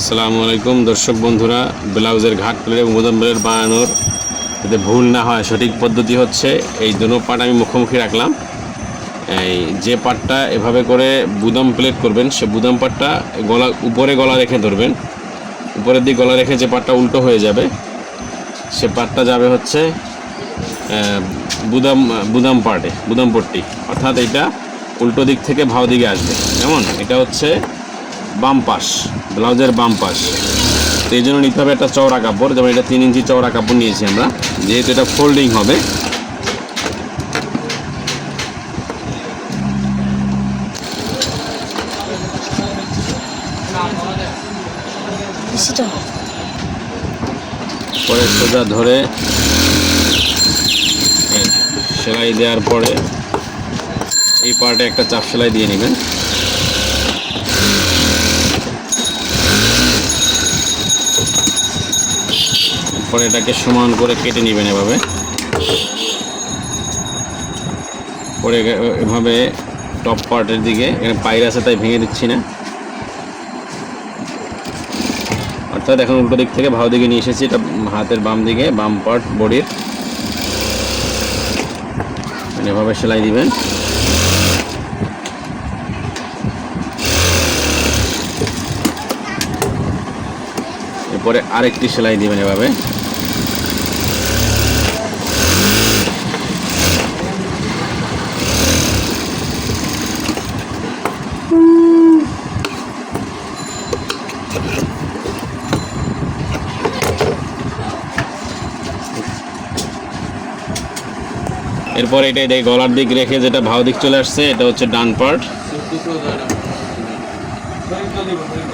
আসসালামু আলাইকুম, দর্শক বন্ধুরা, ব্লাউজের ঘাট প্লেট এবং বোতাম প্লেট বানানোর যাতে ভুল না হয়, সঠিক পদ্ধতি হচ্ছে, এই দুটো পার্ট আমি মুখোমুখি রাখলাম। এই যে পার্টটা এভাবে করে বুদাম প্লেট করবেন, সে বুদাম পার্টটা গলা, উপরে গলা রেখে ধরবেন। উপরের দিক গলা রেখে যে পার্টটা উল্টো হয়ে যাবে, সে পার্টটা যাবে হচ্ছে বুদাম বুদাম পার্টে বুদাম পট্টি। অর্থাৎ এটা উল্টো দিক থেকে ভাও দিকে আসবে। কেমন? এটা হচ্ছে বাম পাশ ব্লাউজের বাম পাশ। তো এই জন্য নিতে হবে একটা চওড়া কাপড় যেমন এটা তিন ইঞ্চি চওড়া কাপড় নিয়েছি আমরা। যেহেতু এটা ফোল্ডিং হবে। পরে সোজা ধরে সেলাই দেওয়ার পরে এই পার্টে একটা চাপ সেলাই দিয়ে নেবেন। পরে এটাকে সমান করে কেটে নেবেন এভাবে। পরে এভাবে টপ পার্টের দিকে, এখানে পাইর আছে তাই ভেঙে দিচ্ছি না। অর্থাৎ এখন উল্টো দিক থেকে ভালো দিকে নিয়ে এসেছি, এটা হাতের বাম দিকে, বাম পার্ট বডির এভাবে সেলাই দিবেন। এরপরে আরেকটি সেলাই দিবেন এভাবে। এরপর এটা এই গলার দিক রেখে যেটা ভাও দিক চলে আসছে, এটা হচ্ছে ডান পার্ট।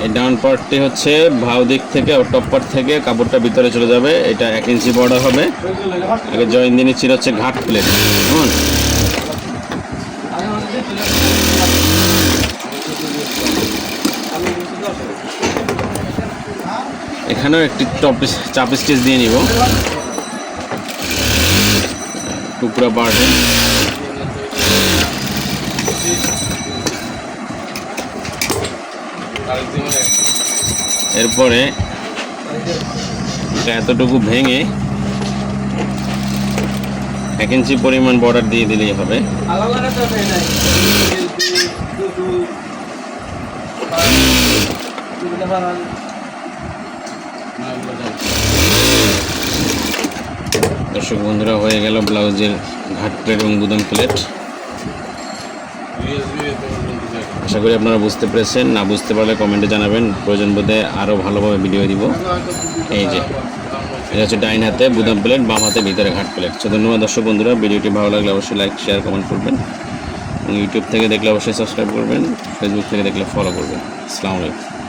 এই ডান পার্টটি হচ্ছে ভাও দিক থেকে ও টপ পার্ট থেকে কাপড়টা ভিতরে চলে যাবে। এটা এক ইঞ্চি বর্ডার হবে। আগে জয়েন দিনে ছিল হচ্ছে ঘাট প্লেট কেমন? এখানেও একটি টপ চাপ স্টিচ দিয়ে নিব। টুকরা পার্টে এরপরে এতটুকু ভেঙে এক ইঞ্চি পরিমাণ বর্ডার দিয়ে দিলেই হবে। দর্শক বন্ধুরা, হয়ে গেল ব্লাউজের ঘাট প্লেট এবং বুদাম প্লেট আশা করি আপনারা বুঝতে পেরেছেন। না বুঝতে পারলে কমেন্টে জানাবেন। প্রয়োজন বোধে আরও ভালোভাবে ভিডিও দিব। এই যে, এটা হচ্ছে ডাইন হাতে বুদাম প্লেট, বাম হাতে ভিতরে ঘাট প্লেট। তো ধন্যবাদ দর্শক বন্ধুরা, ভিডিওটি ভালো লাগলে অবশ্যই লাইক, শেয়ার, কমেন্ট করবেন। ইউটিউব থেকে দেখলে অবশ্যই সাবস্ক্রাইব করবেন, ফেসবুক থেকে দেখলে ফলো করবেন। আসসালামু আলাইকুম।